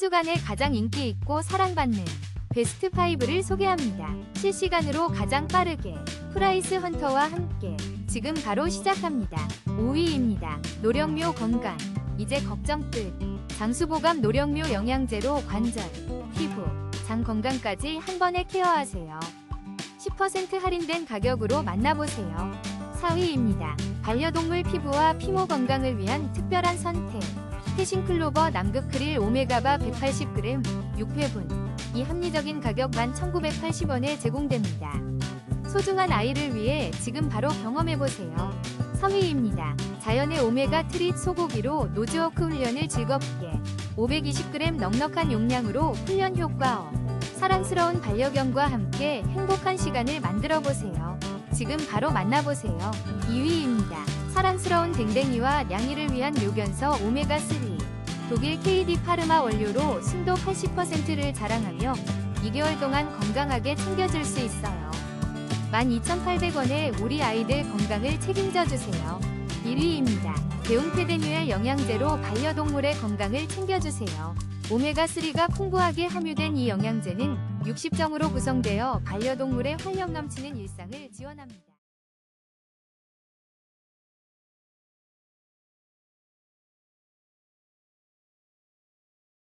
주간에 가장 인기 있고 사랑받는 베스트 5를 소개합니다. 실시간으로 가장 빠르게 프라이스 헌터와 함께 지금 바로 시작합니다. 5위입니다. 노령묘 건강. 이제 걱정 끝. 장수보감 노령묘 영양제로 관절, 피부, 장 건강까지 한 번에 케어하세요. 10% 할인된 가격으로 만나보세요. 4위입니다. 반려동물 피부와 피모 건강을 위한 특별한 선택. 패싱클로버 남극 크릴 오메가바 180g 6회분. 이 합리적인 가격 11,980원에 제공됩니다. 소중한 아이를 위해 지금 바로 경험해보세요. 3위입니다. 자연의 오메가 트릿 소고기로 노즈워크 훈련을 즐겁게 520g 넉넉한 용량으로 훈련 효과 업. 사랑스러운 반려견과 함께 행복한 시간을 만들어 보세요. 지금 바로 만나보세요. 2위입니다. 사랑스러운 댕댕이와 냥이를 위한 묘견서 오메가3. 독일 KD 파르마 원료로 순도 80%를 자랑하며 2개월 동안 건강하게 챙겨줄 수 있어요. 12,800원에 우리 아이들 건강을 책임져 주세요. 1위입니다. 대웅페데뮤엘 영양제로 반려동물의 건강을 챙겨주세요. 오메가3가 풍부하게 함유된 이 영양제는 60정으로 구성되어 반려동물의 활력 넘치는 일상을 지원합니다.